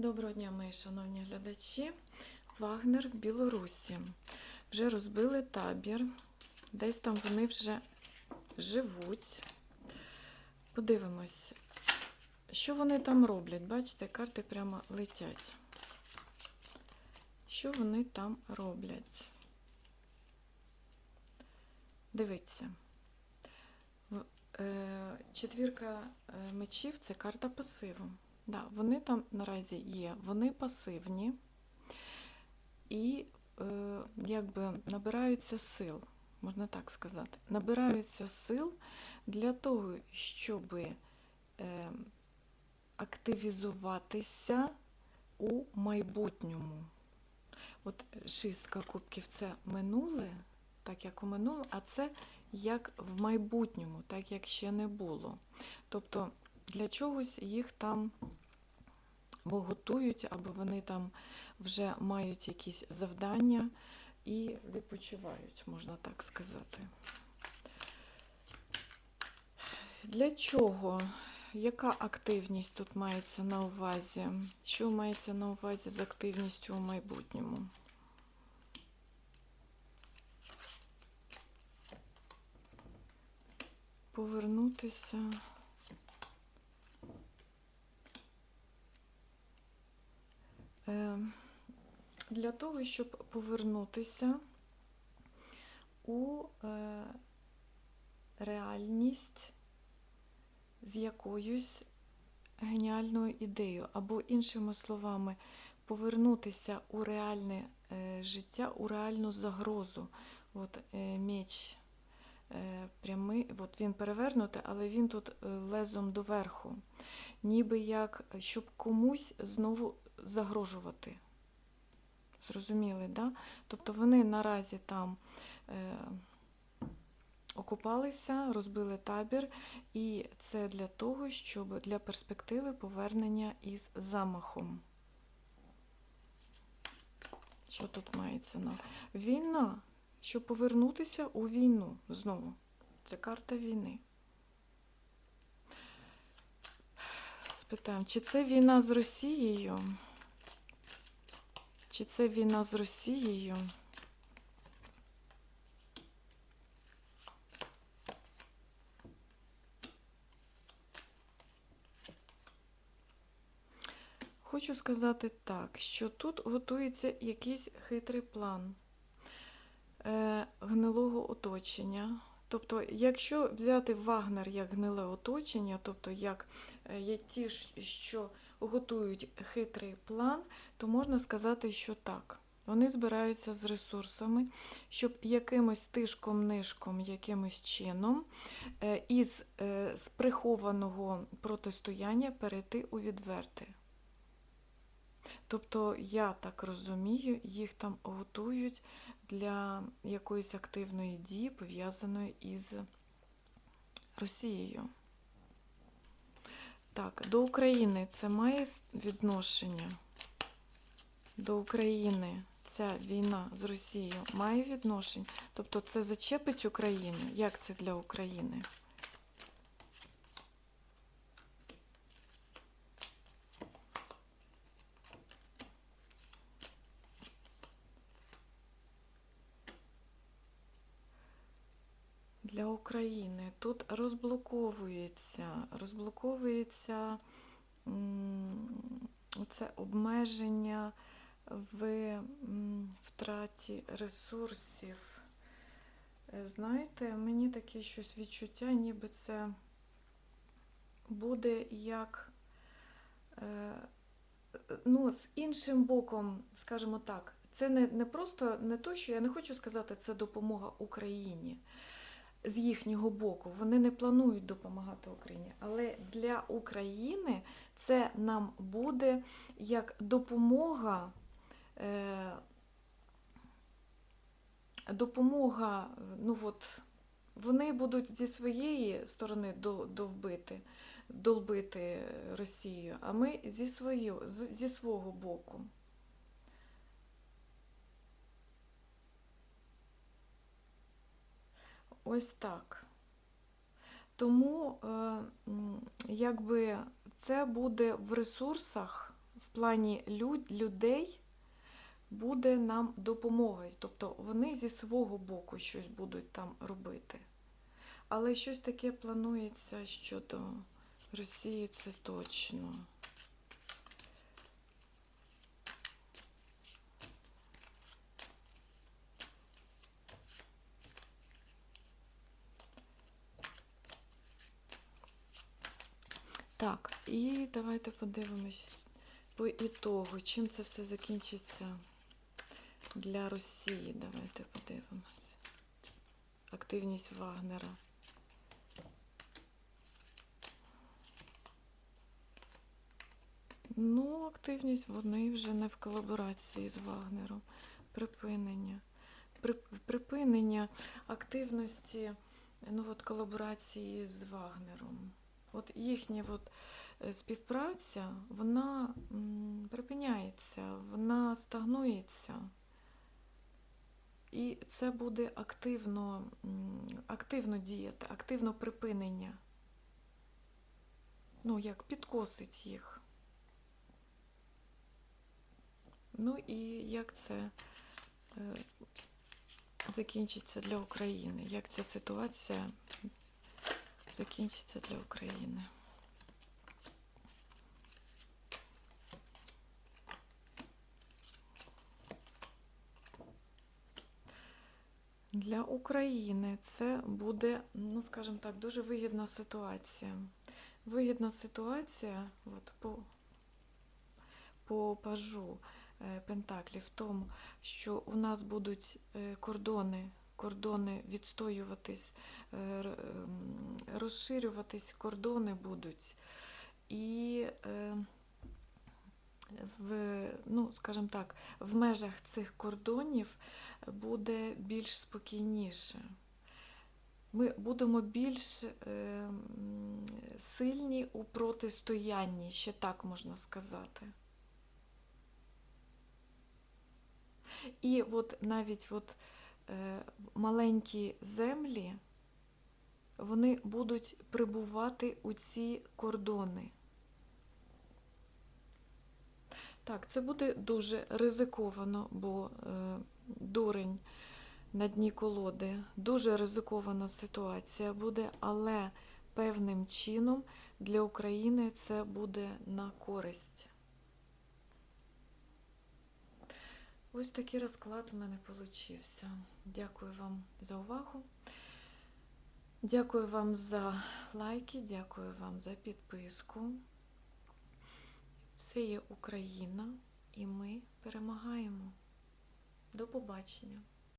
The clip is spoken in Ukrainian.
Доброго дня, мої шановні глядачі. Вагнер в Білорусі. Вже розбили табір. Десь там вони вже живуть. Подивимось, що вони там роблять. Бачите, карти прямо летять. Що вони там роблять? Дивіться. Е, Четвірка е, мечів це карта пасиву. Да, вони там наразі є, вони пасивні і е, якби набираються сил, можна так сказати. Набираються сил для того, щоб е, активізуватися у майбутньому. От шістка кубків це минуле, так як у минулому, а це як в майбутньому, так як ще не було. Тобто для чогось їх там або готують, або вони там вже мають якісь завдання і відпочивають, можна так сказати. Для чого? Яка активність тут мається на увазі? Що мається на увазі з активністю у майбутньому? Повернутися. Для того, щоб повернутися у е, реальність з якоюсь геніальною ідеєю, або, іншими словами, повернутися у реальне е, життя, у реальну загрозу. От е, меч е, прямий, от він перевернутий, але він тут е, лезом доверху. Ніби як, щоб комусь знову загрожувати. Зрозуміли, да? Тобто вони наразі там е, окупалися, розбили табір, і це для того, щоб для перспективи повернення із замахом. Що тут мається на війна, щоб повернутися у війну знову. Це карта війни. Спитаємо, чи це війна з Росією? Чи це війна з Росією? Хочу сказати так, що тут готується якийсь хитрий план е, гнилого оточення. Тобто, якщо взяти Вагнер як гниле оточення, тобто як е, є ті, що готують хитрий план, то можна сказати, що так. Вони збираються з ресурсами, щоб якимось тишком-нишком, якимось чином е, із е, з прихованого протистояння перейти у відверте. Тобто, я так розумію, їх там готують для якоїсь активної дії, пов'язаної із Росією. Так, до України це має відношення? До України ця війна з Росією має відношення? Тобто це зачепить Україну? Як це для України? Для України. Тут розблоковується, розблоковується це обмеження в втраті ресурсів. Е, Знаєте, мені таке щось відчуття, ніби це буде як е, ну, з іншим боком, скажімо так, це не, не просто не то, що я не хочу сказати, це допомога Україні з їхнього боку. Вони не планують допомагати Україні. Але для України це нам буде як допомога. Е, допомога, ну от, вони будуть зі своєї сторони довбити, долбити Росію, а ми зі, свої, з- зі свого боку. Ось так. Тому, е, якби це буде в ресурсах, в плані люд, людей буде нам допомогою. Тобто вони зі свого боку щось будуть там робити. Але щось таке планується щодо Росії, це точно. Так, і давайте подивимось по ітогу, чим це все закінчиться для Росії. Давайте подивимось. Активність Вагнера. Ну, активність вони вже не в колаборації з Вагнером. Припинення. При- Припинення активності ну, от, колаборації з Вагнером. От їхня от, е, співпраця, вона припиняється, вона стагнується. І це буде активно, активно діяти, активно припинення. Ну, як підкосить їх. Ну і як це е, закінчиться для України? Як ця ситуація закінчиться для України? Для України це буде, ну скажімо так, дуже вигідна ситуація. Вигідна ситуація от, по, по пажу е, Пентаклів в тому, що у нас будуть е, кордони, кордони відстоюватись, е, ем, розширюватись кордони будуть. І е, в, ну, скажімо так, в межах цих кордонів буде більш спокійніше. Ми будемо більш е, сильні у протистоянні, ще так можна сказати. І от навіть от, маленькі землі, вони будуть прибувати у ці кордони. Так, це буде дуже ризиковано, бо е, дурень на дні колоди. Дуже ризикована ситуація буде, але певним чином для України це буде на користь. Ось такий розклад у мене получився. Дякую вам за увагу. Дякую вам за лайки, дякую вам за підписку. Все є Україна, і ми перемагаємо. До побачення!